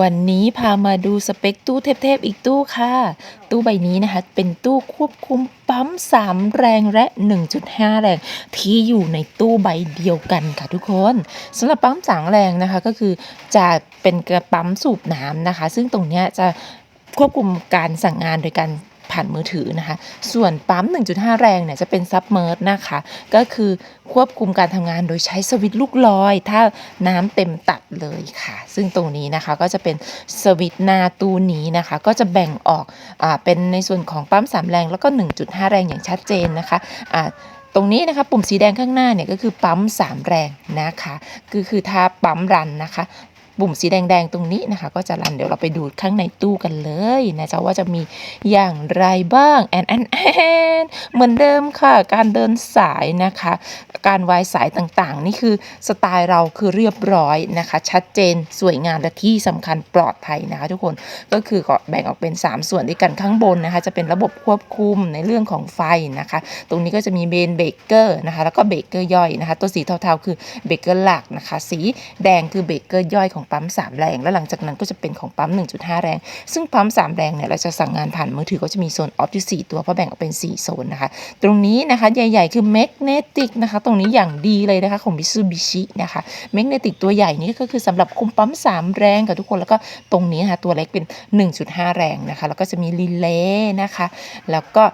วันนี้พามาดูสเปคตู้เทพๆอีกตู้ค่ะ ตู้ใบนี้นะคะ เป็นตู้ควบคุมปั๊ม 3 แรงและ 1.5 แรง ที่อยู่ในตู้ใบเดียวกันค่ะทุกคนสำหรับปั๊มสามแรงนะคะก็คือจะเป็นกระปั๊มสูบน้ำนะคะ ซึ่งตรงเนี้ยจะควบคุมการสั่งงานโดยการ ผ่านมือถือนะคะ ส่วนปั๊ม 1.5 แรงเนี่ยจะเป็นซับเมอร์สนะคะ ก็คือควบคุมการทำงานโดยใช้สวิตช์ลูกลอย ถ้าน้ำเต็มตัดเลยค่ะ ซึ่งตรงนี้นะคะก็จะเป็นสวิตช์หน้าตู้นี้นะคะ ก็จะแบ่งออกอเป็นในส่วนของปั๊ม 3 แรงแล้วก็ 1.5 แรงอย่างชัดเจนนะคะอ่าตรงนี้นะคะปุ่มสีแดงข้างหน้าเนี่ยก็คือปั๊ม 3 แรงนะคะ คือคือถ้าปั๊มรันนะคะ ปุ่มสีแดงๆตรงนี้นะคะ ก็จะรันเดี๋ยวเราไปดูข้างในตู้กันเลยนะจ๊ะว่าจะมีอย่างไรบ้างแอนแอนแอนเหมือนเดิมค่ะ การเดินสายนะคะ การวายสายต่างๆ นี่คือสไตล์เราคือเรียบร้อยนะคะ ชัดเจนสวยงามและที่สำคัญปลอดภัยนะคะทุกคนก็คือก็แบ่งออกเป็น 3 ส่วนด้วยกันข้างบนนะคะ จะเป็นระบบควบคุมในเรื่องของไฟนะคะ ตรงนี้ก็จะมีเบนเบเกอร์นะคะแล้วก็เบเกอร์ย่อยนะคะ ตัวสีเทาๆคือเบเกอร์หลักนะคะ สีแดงคือเบเกอร์ย่อยของปั๊ม 3 แรง แล้วหลังจากนั้นก็จะเป็นของปั๊ม 1.5 แรง ซึ่งปั๊ม 3 แรงเนี่ยเราจะสั่งงานผ่านมือถือก็จะมีโซนออฟที่4ตัวเพราะแบ่งออกเป็น 4 โซนนะคะ ตรงนี้นะคะใหญ่ๆ คือแมกเนติกนะคะตรงนี้อย่างดีเลยนะคะของ Mitsubishi นะคะแมกเนติกตัวใหญ่นี่ก็คือสำหรับคุมปั๊ม 3 แรงกับทุกคนแล้วก็ตรงนี้นะคะตัวเล็กเป็น 1.5 แรงนะคะแล้วก็จะมีรีเลย์นะคะแล้วก็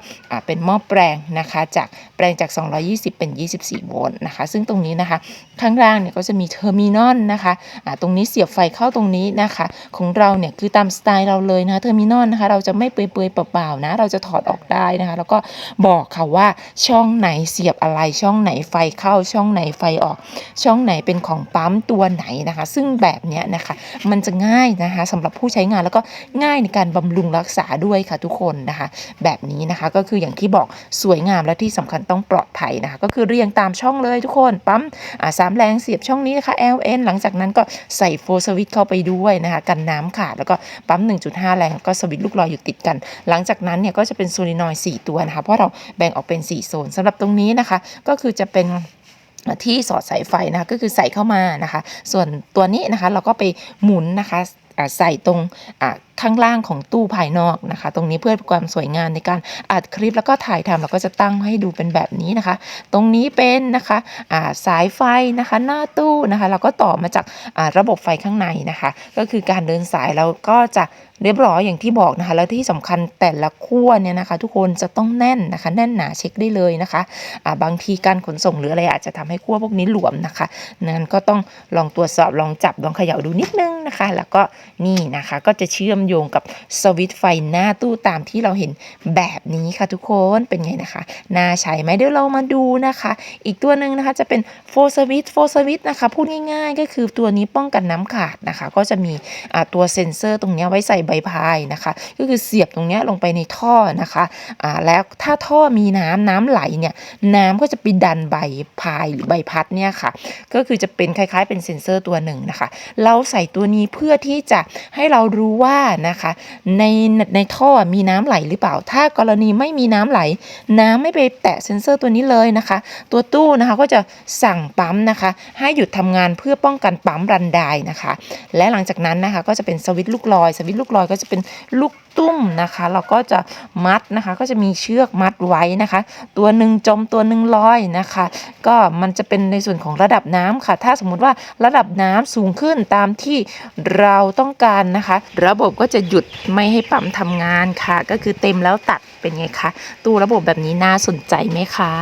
เป็นหม้อแปลงนะคะจากแปลงจาก 220 เป็น 24 โวลต์นะคะซึ่งตรงนี้นะคะข้างล่างเนี่ยก็จะมีเทอร์มินอลนะคะตรงนี้เสียียบไฟเข้าตรงนี้นะคะ ของเราเนี่ยคือตามสไตล์เราเลยนะคะเทอร์มินอลนะคะ เราจะไม่เปื่อยๆเปล่าๆนะ เราจะถอดออกได้นะคะ แล้วก็บอกค่ะว่าช่องไหนเสียบอะไรช่องไหนไฟเข้าช่องไหนไฟออก ช่องไหนเป็นของปั๊มตัวไหนนะคะ ซึ่งแบบเนี้ยนะคะ มันจะง่ายนะคะสำหรับผู้ใช้งานแล้วก็ง่ายในการบำรุงรักษาด้วยค่ะทุกคนนะคะ แบบนี้นะคะก็คืออย่างที่บอกสวยงามและที่สำคัญต้องปลอดภัยนะคะ ก็คือเรียงตามช่องเลยทุกคนปั๊มสามแรงเสียบช่องนี้นะคะ LN หลังจากนั้นก็ใส่โฟสวิตเข้าไปด้วยนะคะกันน้ำขาดแล้วก็ปั๊ม 1.5 แรงก็สวิตช์ลูกลอยอยู่ติดกัน หลังจากนั้นเนี่ยก็จะเป็นโซลินอยด์4ตัวนะคะเพราะเราแบ่งออกเป็น 4 โซนสำหรับตรงนี้นะคะ ก็คือจะเป็นที่สอดสายไฟนะคะก็คือใส่เข้ามานะคะ ส่วนตัวนี้นะคะเราก็ไปหมุนนะคะ ใส่ตรงข้างล่างของตู้ภายนอกนะคะ ตรงนี้เพื่อความสวยงามในการอัดคลิปแล้วก็ถ่ายทำเราก็จะตั้งให้ดูเป็นแบบนี้นะคะ ตรงนี้เป็นนะคะสายไฟนะคะหน้าตู้นะคะ เราก็ต่อมาจากระบบไฟข้างในนะคะ ก็คือการเดินสายเราก็จะเรียบร้อยอย่างที่บอกนะคะ แล้วที่สำคัญแต่ละขั้วเนี่ยนะคะ ทุกคนจะต้องแน่นนะคะ แน่นหนาเช็คได้เลยนะคะอ่าบางทีการขนส่งหรืออะไรอาจจะทำให้ขั้วพวกนี้หลวมนะคะนั้นก็ต้องลองตรวจสอบลองจับลองเขย่าดูนิดนึงนะคะ แล้วก็นี่นะคะ ก็จะเชื่อมโยงกับสวิตไฟหน้าตู้ตามที่เราเห็นแบบนี้ค่ะทุกคนเป็นไงนะคะน่าใช้ไหมเดี๋ยวเรามาดูนะคะ อีกตัวหนึ่งนะคะจะเป็นโฟสวิตโฟสวิตนะคะพูดง่ายๆ ก็คือตัวนี้ป้องกันน้ำขาดนะคะ ก็จะมีตัวเซ็นเซอร์ตรงนี้ไว้ใส่ใบพายนะคะ ก็คือเสียบตรงนี้ลงไปในท่อนะคะอ่าแล้วถ้าท่อมีน้ำน้ำไหลเนี่ยน้ำก็จะไปดันใบพายหรือใบพัดเนี่ยค่ะ ก็คือจะเป็นคล้ายๆ เป็นเซ็นเซอร์ตัวหนึ่งนะคะ เราใส่ตัวนี้เพื่อที่จะให้เรารู้ว่านะคะในในท่อมีน้ำไหลหรือเปล่า ถ้ากรณีไม่มีน้ำไหล น้ำไม่ไปแตะเซ็นเซอร์ตัวนี้เลยนะคะ ตัวตู้นะคะก็จะสั่งปั๊มนะคะ ให้หยุดทำงานเพื่อป้องกันปั๊มรันไดนะคะ และหลังจากนั้นนะคะก็จะเป็นสวิตช์ลูกลอย สวิตช์ลูกลอยก็จะเป็นลูกตุ้มนะคะ เราก็จะมัดนะคะ ก็จะมีเชือกมัดไว้นะคะ ตัวหนึ่งจมตัวหนึ่งลอยนะคะ ก็มันจะเป็นในส่วนของระดับน้ำค่ะ ถ้าสมมุติว่าระดับน้ำสูงขึ้นตามที่เราต้องต้องการนะคะ ระบบก็จะหยุดไม่ให้ปั๊มทำงานค่ะ ก็คือเต็มแล้วตัดเป็นไงคะ ตู้ระบบแบบนี้น่าสนใจไหมคะ